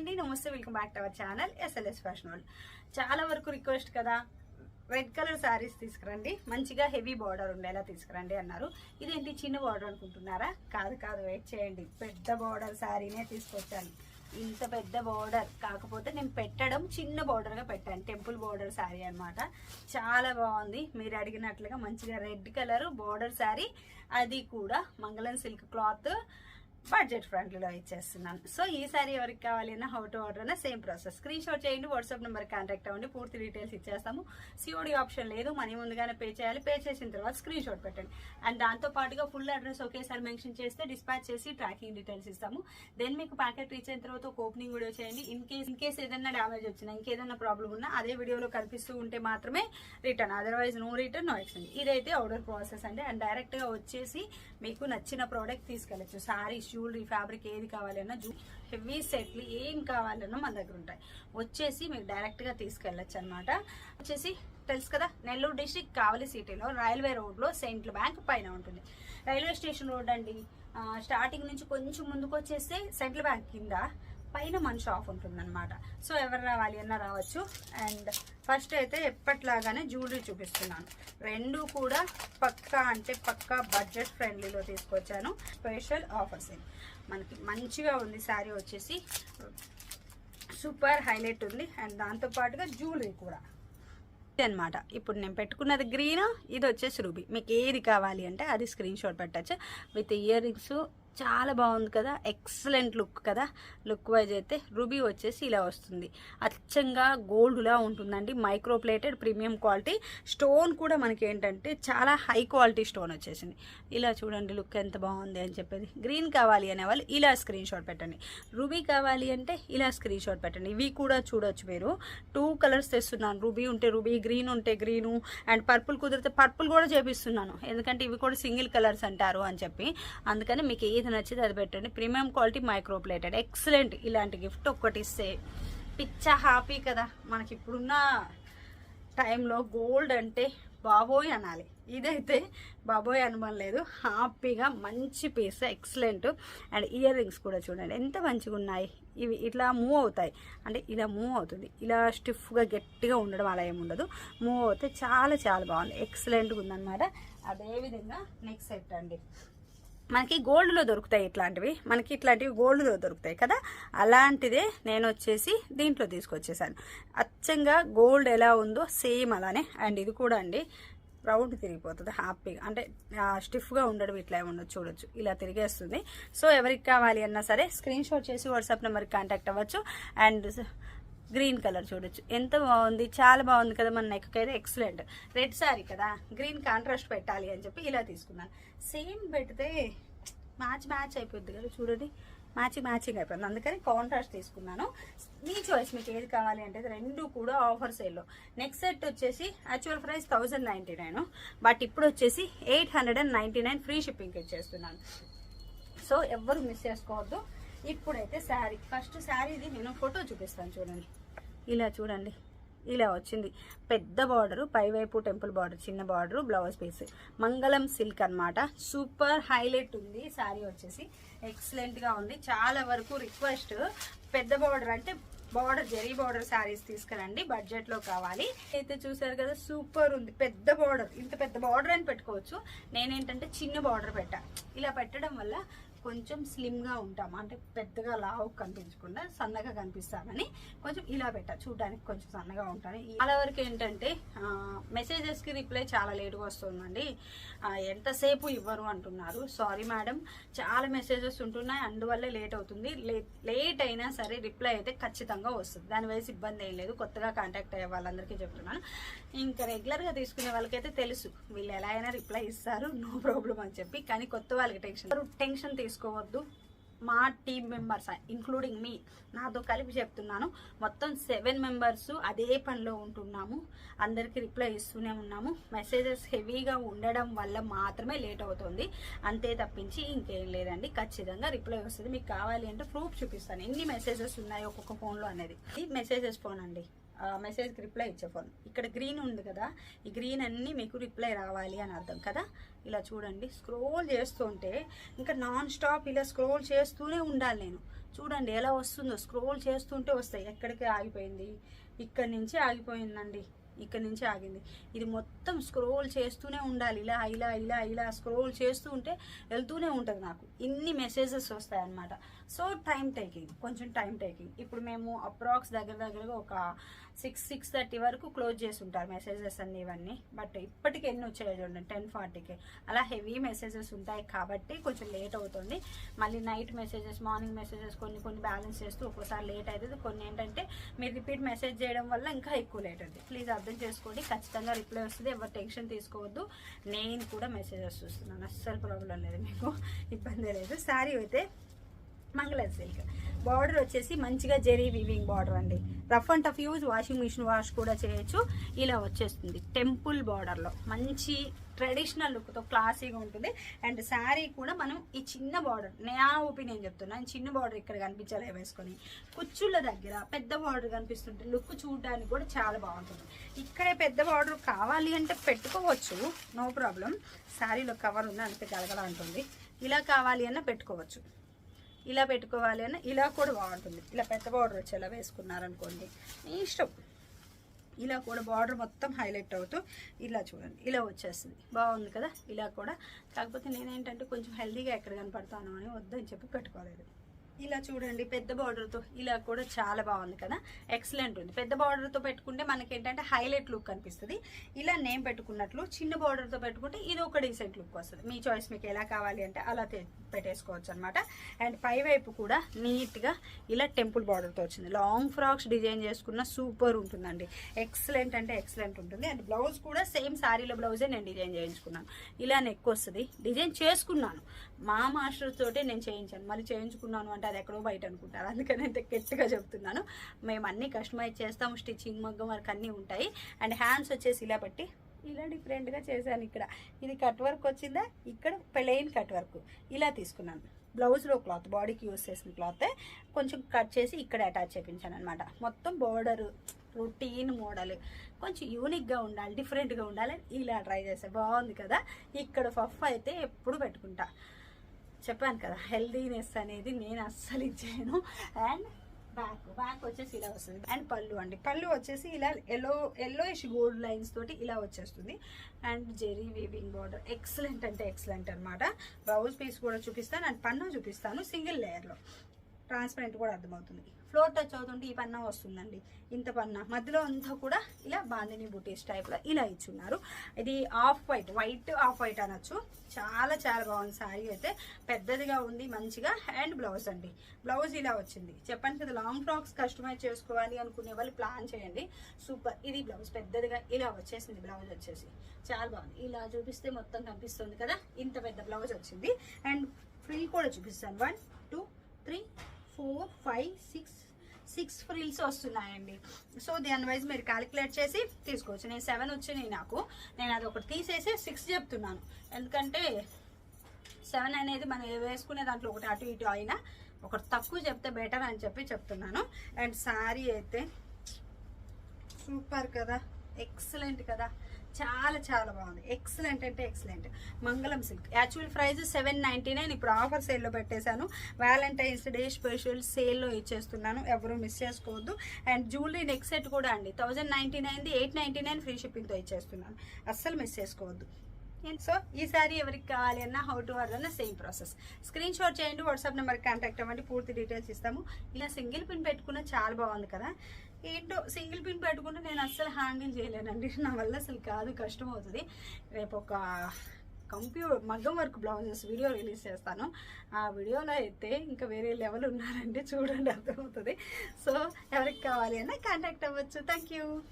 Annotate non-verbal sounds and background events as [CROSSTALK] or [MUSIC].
అండి. నమస్తే welcome back to our channel SLS fashion world చాలా వరకు రిక్వెస్ట్ కదా రెడ్ కలర్ శారీస్ తీసుకురండి. మంచిగా హెవీ బార్డర్ ఉండేలా తీసుకురండి అన్నారు. ఇదేంటి చిన్న బార్డర్ అనుకుంటున్నారా? కాదు కాదు వెయిట్ చేయండి. పెద్ద బార్డర్ శారీనే తీసుకొచ్చాను. ఇంత పెద్ద బార్డర్ కాకపోతే నేను పెట్టడం చిన్న బార్డర్గా పెట్టాను. టెంపుల్ బార్డర్ శారీ అన్నమాట. చాలా బాగుంది. మీరు అడిగినట్లుగా మంచిగా రెడ్ కలర్ బార్డర్ శారీ అది కూడా మంగళం సిల్క్ క్లాత్ బడ్జెట్ ఫ్రెండ్లీలో ఇచ్చేస్తున్నాను. సో ఈ సారీ ఎవరికి కావాలి అన్న హౌ టు ఆర్డర్ అన్న సేమ్ ప్రాసెస్ స్క్రీన్ షాట్ చేయండి వాట్సాప్ నెంబర్ కాంటాక్ట్ అవ్వండి పూర్తి డీటెయిల్స్ ఇచ్చేస్తాము. సిఓడి ఆప్షన్ లేదు మనీ ముందుగానే పే చేయాలి. పే చేసిన తర్వాత స్క్రీన్ షాట్ పెట్టండి. అండ్ దాంతో పాటుగా ఫుల్ అడ్రస్ ఒకేసారి మెన్షన్ చేస్తే డిస్పాచ్ చేసి ట్రాకింగ్ డీటెయిల్స్ ఇస్తాము. దెన్ మీకు ప్యాకెట్ రీచ్ అయిన తర్వాత ఒక ఓపెనింగ్ వీడియో చేయండి. ఇన్ కేస్ ఇన్ కేస్ ఏదైనా డ్యామేజ్ వచ్చినా ఇంకేదైనా ప్రాబ్లం ఉన్నా అదే వీడియోలో కనిపిస్తూ ఉంటే మాత్రమే return otherwise no return no exchange ఇదైతే ఆర్డర్ ప్రాసెస్ అండి. అండ్ డైరెక్ట్గా వచ్చేసి మీకు నచ్చిన ప్రోడక్ట్ తీసుకెళ్ళచ్చు. సారీ జ్యువెలరీ ఫ్యాబ్రిక్ ఏది కావాలన్నా జూ హెవీ సెట్లు ఏం కావాలన్నా మన దగ్గర ఉంటాయి. వచ్చేసి మీకు డైరెక్ట్గా తీసుకెళ్ళచ్చు అనమాట వచ్చేసి తెలుసు కదా నెల్లూరు డిస్టిక్ కావలి సిటీలో రైల్వే రోడ్లో సెంట్రల్ బ్యాంక్ పైన ఉంటుంది. రైల్వే స్టేషన్ రోడ్ అండి. స్టార్టింగ్ నుంచి కొంచెం ముందుకు వచ్చేస్తే సెంట్రల్ బ్యాంక్ కింద పైన మన షాప్ ఉంటుందన్నమాట. సో ఎవరు రావాలి అన్నా రావచ్చు. అండ్ ఫస్ట్ అయితే ఎప్పట్లాగానే జ్యువెలరీ చూపిస్తున్నాను. రెండు కూడా పక్కా అంటే పక్కా బడ్జెట్ ఫ్రెండ్లీలో తీసుకొచ్చాను. స్పెషల్ ఆఫర్స్ మనకి మంచిగా ఉంది శారీ వచ్చేసి. సూపర్ హైలైట్ ఉంది. అండ్ దాంతో పాటుగా జ్యువెలరీ కూడా. అనమాట ఇప్పుడు నేను పెట్టుకున్నది గ్రీన్ ఇది వచ్చేసి రూబీ మీకు ఏది కావాలి అంటే అది స్క్రీన్ షాట్ పెట్టచ్చు. విత్ ఇయర్ రింగ్స్ చాలా బాగుంది కదా. ఎక్సలెంట్ లుక్ కదా. లుక్ వైజ్ అయితే రూబీ వచ్చేసి ఇలా వస్తుంది. అచ్చంగా గోల్డ్లా ఉంటుందండి. మైక్రోప్లేటెడ్ ప్రీమియం క్వాలిటీ స్టోన్ కూడా మనకి ఏంటంటే చాలా హై క్వాలిటీ స్టోన్ వచ్చేసింది. ఇలా చూడండి లుక్ ఎంత బాగుంది అని చెప్పేది. గ్రీన్ కావాలి అనే వాళ్ళు ఇలా స్క్రీన్ షాట్ పెట్టండి. రూబీ కావాలి అంటే ఇలా స్క్రీన్ షాట్ పెట్టండి. ఇవి కూడా చూడొచ్చు మీరు. టూ కలర్స్ తెస్తున్నాను. రూబీ ఉంటే రూబీ గ్రీన్ ఉంటే గ్రీను అండ్ పర్పుల్ కుదిరితే పర్పుల్ కూడా చేపిస్తున్నాను. ఎందుకంటే ఇవి కూడా సింగిల్ కలర్స్ అంటారు అని చెప్పి. అందుకని మీకు ఏది నచ్చితే అది పెట్టండి. Premium quality micro plated excellent ఇలాంటి గిఫ్ట్ ఒక్కటి ఇస్తే. పిచ్చ హ్యాపీ కదా. మనకి ఇప్పుడున్న టైంలో గోల్డ్ అంటే బాబోయ్ అనాలి. ఇదైతే బాబోయ్ అనుమానం లేదు. హ్యాపీగా మంచి piece excellent. And earrings కూడా చూడండి. ఎంత మంచిగా ఉన్నాయి. ఇవి ఇట్లా మూవ్ అవుతాయి. అంటే ఇలా మూవ్ అవుతుంది. ఇలా స్టిఫ్గా గట్టిగా ఉండడం అలా ఏముండదు ఉండదు. మూవ్ అవుతే చాలా చాలా బాగుంది. ఎక్సలెంట్గా ఉందన్నమాట. అదేవిధంగా నెక్స్ట్ సెట్ అండి. మనకి గోల్డ్లో దొరుకుతాయి ఇట్లాంటివి. మనకి ఇట్లాంటివి గోల్డ్లో దొరుకుతాయి కదా? అలాంటిదే నేను వచ్చేసి దీంట్లో తీసుకొచ్చేసాను. అచ్చంగా గోల్డ్ ఎలా ఉందో సేమ్ అలానే. అండ్ ఇది కూడా అండి రౌండ్ తిరిగిపోతుంది హ్యాపీగా. అంటే స్టిఫ్గా ఉండడం ఇట్లా ఉండదు చూడొచ్చు. ఇలా తిరిగేస్తుంది. సో ఎవరికి కావాలి అన్నా సరే స్క్రీన్ షాట్ చేసి వాట్సాప్ నెంబర్కి కాంటాక్ట్ అవ్వచ్చు. అండ్ గ్రీన్ కలర్ చూడొచ్చు. ఎంత బాగుంది చాలా బాగుంది కదా మన నెక్ అయితే ఎక్సలెంట్ రెడ్ సారీ కదా. గ్రీన్ కాంట్రాస్ట్ పెట్టాలి అని చెప్పి ఇలా తీసుకున్నాను. సేమ్ పెడితే మ్యాచ్ మ్యాచ్ అయిపోద్ది కదా చూడండి. మ్యాచింగ్ మ్యాచింగ్ అయిపోయింది. అందుకని కాంట్రాస్ట్ తీసుకున్నాను. మీ చాయిస్ మీకు ఏది కావాలి అంటే రెండు కూడా ఆఫర్ సేల్లో నెక్స్ట్ సెట్ వచ్చేసి actual price thousand ninety nine but ఇప్పుడు వచ్చేసి eight hundred and ninety nine free shipping ఇచ్చేస్తున్నాను. సో ఎవ్వరు మిస్ చేసుకోవద్దు. ఇప్పుడైతే శారీ ఫస్ట్ శారీది నేను ఫోటో చూపిస్తాను చూడండి. ఇలా చూడండి ఇలా వచ్చింది. పెద్ద బార్డరు పైవైపు టెంపుల్ బార్డర్ చిన్న border blouse piece. Mangalam silk అన్నమాట. సూపర్ హైలైట్ ఉంది శారీ వచ్చేసి. ఎక్సలెంట్గా ఉంది. చాలా వరకు రిక్వెస్ట్ పెద్ద బార్డర్ అంటే బార్డర్ జరీ బార్డర్ శారీస్ తీసుకురండి. బడ్జెట్లో కావాలి. అయితే చూసారు కదా సూపర్ ఉంది. పెద్ద బార్డర్ ఇంత పెద్ద బార్డర్ అని పెట్టుకోవచ్చు. నేనేంటంటే చిన్న బార్డర్ పెట్టా. ఇలా పెట్టడం వల్ల కొంచెం స్లిమ్గా ఉంటాం. అంటే పెద్దగా లావు కనిపించకుండా సన్నగా కనిపిస్తానని కొంచెం ఇలా పెట్టా చూడడానికి కొంచెం సన్నగా ఉంటాను చాలా వరకు ఏంటంటే మెసేజెస్కి రిప్లై చాలా లేట్గా వస్తుందండి. ఎంతసేపు ఇవ్వరు అంటున్నారు. సారీ మేడం చాలా మెసేజెస్ ఉంటున్నాయి అందువల్ల లేట్ అవుతుంది. లేట్ అయినా సరే రిప్లై అయితే ఖచ్చితంగా వస్తుంది. దాని వయసు ఇబ్బంది ఏం లేదు. కొత్తగా కాంటాక్ట్ అయ్యే వాళ్ళందరికీ చెప్తున్నాను. ఇంకా రెగ్యులర్గా తీసుకునే వాళ్ళకైతే తెలుసు. వీళ్ళు ఎలా అయినా రిప్లై ఇస్తారు. నో ప్రాబ్లం అని చెప్పి. కానీ కొత్త వాళ్ళకి టెన్షన్ టెన్షన్ తీసుకోవద్దు మా టీం మెంబర్స్ ఇంక్లూడింగ్ మీ నాతో కలిపి చెప్తున్నాను. మొత్తం సెవెన్ మెంబర్స్ అదే పనిలో ఉంటున్నాము. అందరికీ రిప్లై ఇస్తూనే ఉన్నాము. మెసేజెస్ హెవీగా ఉండడం వల్ల మాత్రమే లేట్ అవుతుంది. అంతే తప్పించి ఇంకేం లేదండి. ఖచ్చితంగా రిప్లై వస్తుంది. మీకు కావాలి అంటే ప్రూఫ్ చూపిస్తాను. ఎన్ని మెసేజెస్ ఉన్నాయి ఒక్కొక్క ఫోన్లో అనేది. ఇది మెసేజెస్ ఫోన్ అండి. మెసేజ్కి రిప్లై ఇచ్చే ఫోన్. ఇక్కడ గ్రీన్ ఉంది కదా ఈ గ్రీన్ అన్నీ మీకు రిప్లై రావాలి అని అర్థం కదా? ఇలా చూడండి స్క్రోల్ చేస్తుంటే ఇంకా నాన్ స్టాప్ ఇలా స్క్రోల్ చేస్తూనే ఉండాలి నేను. చూడండి ఎలా వస్తుందో స్క్రోల్ చేస్తుంటే వస్తాయి. ఎక్కడికి ఆగిపోయింది? ఇక్కడి నుంచి ఆగిపోయిందండి. ఇక్కడ నుంచి ఆగింది. ఇది మొత్తం స్క్రోల్ చేస్తూనే ఉండాలి. ఇలా ఇలా ఇలా ఇలా స్క్రోల్ చేస్తూ ఉంటే వెళ్తూనే ఉంటుంది నాకు. ఇన్ని మెసేజెస్ వస్తాయి అన్నమాట సో టైం టేకింగ్ కొంచెం టైం టేకింగ్. ఇప్పుడు మేము అప్రాక్స్ దగ్గర దగ్గరగా ఒక సిక్స్ సిక్స్ థర్టీ వరకు క్లోజ్ చేసి ఉంటారు మెసేజెస్ అన్ని ఇవన్నీ. బట్ ఇప్పటికి ఎన్ని వచ్చాయో చూడండి టెన్ ఫార్టీకి. అలా హెవీ మెసేజెస్ ఉంటాయి కాబట్టి కొంచెం లేట్ అవుతుంది. మళ్ళీ నైట్ మెసేజెస్ మార్నింగ్ మెసేజెస్ కొన్ని కొన్ని బ్యాలెన్స్ చేస్తూ ఒక్కోసారి లేట్ అవుతుంది. కొన్ని ఏంటంటే మీరు రిపీట్ మెసేజ్ చేయడం వల్ల ఇంకా ఎక్కువ లేట్ అవుతుంది. ప్లీజ్ అర్థం చేసుకోండి. ఖచ్చితంగా రిప్లై వస్తుంది. ఎవరు టెన్షన్ తీసుకోవద్దు. నేను కూడా మెసేజెస్ చూస్తున్నాను అస్సలు ప్రాబ్లం లేదు మీకు. ఇబ్బంది లేదు. శారీ అయితే మంగళ సిల్క్ బార్డర్ వచ్చేసి మంచిగా జెరీ వీవింగ్ బార్డర్ అండి. Rough and tough use washing machine wash కూడా చేయొచ్చు. ఇలా వచ్చేస్తుంది. టెంపుల్ బార్డర్లో. మంచి ట్రెడిషనల్ లుక్తో క్లాసీగా ఉంటుంది. అండ్ శారీ కూడా మనం ఈ చిన్న బార్డర్ నా ఒపీనియన్ చెప్తున్నాను చిన్న బార్డర్ ఇక్కడ కనిపించాలి వేసుకొని. కుచ్చుళ్ళ దగ్గర పెద్ద బార్డర్ కనిపిస్తుంటే లుక్ చూడడానికి కూడా చాలా బాగుంటుంది. ఇక్కడే పెద్ద బార్డర్ కావాలి అంటే పెట్టుకోవచ్చు. No problem. శారీలో కవర్ ఉంది అంతే గలగల ఉంటుంది. ఇలా కావాలి అన్న పెట్టుకోవచ్చు. ఇలా పెట్టుకోవాలి అన్న ఇలా కూడా బాగుంటుంది. ఇలా పెద్ద బార్డర్ వచ్చేలా వేసుకున్నారనుకోండి మీ ఇష్టం. ఇలా కూడా బార్డర్ మొత్తం హైలైట్ అవుతూ ఇలా చూడండి ఇలా వచ్చేస్తుంది. బాగుంది కదా? ఇలా కూడా. కాకపోతే నేనేంటంటే కొంచెం హెల్దీగా ఎక్కడ కనపడతాను అని వద్దని చెప్పి పెట్టుకోలేదు. ఇలా చూడండి పెద్ద బార్డర్తో ఇలా కూడా చాలా బాగుంది కదా? ఎక్సలెంట్ ఉంది. పెద్ద బార్డర్తో పెట్టుకుంటే మనకి ఏంటంటే హైలైట్ లుక్ కనిపిస్తుంది. ఇలా నేమ్ పెట్టుకున్నట్లు చిన్న బార్డర్తో పెట్టుకుంటే ఇది ఒక డీసెంట్ లుక్ వస్తుంది. మీ చాయిస్ మీకు ఎలా కావాలి అంటే అలా పెట్టేసుకోవచ్చు అనమాట అండ్ పై వైపు కూడా నీట్గా ఇలా టెంపుల్ బార్డర్తో వచ్చింది. లాంగ్ ఫ్రాక్స్ డిజైన్ చేసుకున్న సూపర్ ఉంటుందండి. ఎక్సలెంట్ అంటే ఎక్సలెంట్ ఉంటుంది. అండ్ బ్లౌజ్ కూడా సేమ్ శారీలో బ్లౌజే నేను డిజైన్ చేయించుకున్నాను. ఇలా నెక్ వస్తుంది. డిజైన్ చేసుకున్నాను. మా మాస్టర్ తోటే నేను చేయించాను. మళ్ళీ చేయించుకున్నాను అంటే అది ఎక్కడో బయట అనుకుంటారు. అందుకని అయితే గట్టిగా చెప్తున్నాను. మేము అన్ని కస్టమైజ్ చేస్తాము. స్టిచ్చింగ్ మగ్గం వర్క్ అన్నీ ఉంటాయి. అండ్ హ్యాండ్స్ వచ్చేసి ఇలా పెట్టి ఇలా డిఫరెంట్గా చేశాను ఇక్కడ. ఇది కట్ వర్క్ వచ్చిందా? ఇక్కడ ప్లెయిన్ కట్ వర్క్ ఇలా తీసుకున్నాను. బ్లౌజ్లో క్లాత్ బాడీకి యూస్ చేసిన క్లాత్ కొంచెం కట్ చేసి ఇక్కడ అటాచ్ చేయించాను అనమాట మొత్తం బోర్డరు రొటీన్ మోడల్ కొంచెం యూనిక్గా ఉండాలి డిఫరెంట్గా ఉండాలి ఇలా ట్రై చేసా బాగుంది కదా? ఇక్కడ పఫ్ అయితే ఎప్పుడు పెట్టుకుంటా. చెప్పాను కదా హెల్దీనెస్ అనేది నేను అస్సలు ఇచ్చాను అండ్ బ్యాక్ బ్యాక్ వచ్చేసి ఇలా వస్తుంది. అండ్ పళ్ళు అండి. పళ్ళు వచ్చేసి ఇలా ఎల్లో ఎల్లోయిష్ గోల్డ్ లైన్స్ తోటి ఇలా వచ్చేస్తుంది. And zari weaving border excellent అంటే ఎక్సలెంట్ అనమాట బ్లౌజ్ పీస్ కూడా చూపిస్తాను. అండ్ పన్ను చూపిస్తాను సింగిల్ లేయర్లో ట్రాన్స్పరెంట్ కూడా అర్థమవుతుంది. ఫ్లోర్ టచ్ అవుతుంటే ఈ పన్నా వస్తుందండి. ఇంత పన్నా. మధ్యలో అంతా కూడా ఇలా బాందిని బుటీస్ టైప్లో ఇలా ఇచ్చున్నారు. ఇది off white white off white అనొచ్చు. చాలా చాలా బాగుంది శారీ అయితే. పెద్దదిగా ఉంది మంచిగా. హ్యాండ్ బ్లౌజ్ అండి. బ్లౌజ్ ఇలా వచ్చింది. చెప్పండి కదా లాంగ్ ఫ్రాక్స్ కస్టమైజ్ చేసుకోవాలి అనుకునే వాళ్ళు ప్లాన్ చేయండి. సూపర్ ఇది బ్లౌజ్ పెద్దదిగా ఇలా వచ్చేసింది బ్లౌజ్ వచ్చేసి. చాలా బాగుంది. ఇలా చూపిస్తే మొత్తం కనిపిస్తుంది కదా. ఇంత పెద్ద బ్లౌజ్ వచ్చింది. అండ్ ఫ్రిల్ కూడా చూపిస్తాను. One two three four five six six frills వస్తున్నాయండి. సో దాని వైజ్ మీరు క్యాలిక్యులేట్ చేసి తీసుకోవచ్చు. నేను సెవెన్ వచ్చినాయి నాకు. నేను అది ఒకటి తీసేసి సిక్స్ చెప్తున్నాను. ఎందుకంటే సెవెన్ అనేది మనం వేసుకునే దాంట్లో ఒకటి అటు ఇటు అయినా ఒకటి తక్కువ చెప్తే బెటర్ అని చెప్పి చెప్తున్నాను. అండ్ శారీ అయితే సూపర్ కదా. ఎక్సలెంట్ కదా. చాలా చాలా బాగుంది. ఎక్సలెంట్ అంటే excellent Mangalam silk actual price seven ninety nine ఇప్పుడు ఆఫర్ సేల్లో పెట్టేశాను. వ్యాలంటైన్స్ డే స్పెషల్ సేల్లో ఇచ్చేస్తున్నాను. ఎవరు మిస్ చేసుకోవద్దు. అండ్ జ్యువెలరీ నెక్ సెట్ కూడా అండి. థౌజండ్ నైంటీ నైన్ది ఎయిట్ నైంటీ నైన్ ఫ్రీ షిప్పింగ్తో ఇచ్చేస్తున్నాను. అస్సలు మిస్ చేసుకోవద్దు. సో ఈ సారీ ఎవరికి కావాలి అన్న హౌ టు ఆర్డర్ అన్న సేమ్ ప్రాసెస్ స్క్రీన్ షాట్ చేయండి వాట్సాప్ నెంబర్కి కాంటాక్ట్ అవ్వండి. పూర్తి డీటెయిల్స్ ఇస్తాము. ఇలా సింగిల్ పిన్ పెట్టుకున్న చాలా బాగుంది కదా. ఏంటో సింగిల్ పిన్ పెట్టుకుంటే నేను అస్సలు హ్యాండిల్ చేయలేనండి. [LAUGHS] నా వల్ల అసలు కాదు కష్టం అవుతుంది. రేపు ఒక కంప్యూటర్ మగ్గం వర్క్ బ్లౌజెస్ వీడియో రిలీజ్ చేస్తాను. ఆ వీడియోలో అయితే ఇంకా వేరే లెవెల్ ఉన్నారండి. [LAUGHS] చూడండి అర్థమవుతుంది. సో ఎవరికి కావాలి అన్నా కాంటాక్ట్ అవ్వచ్చు. Thank you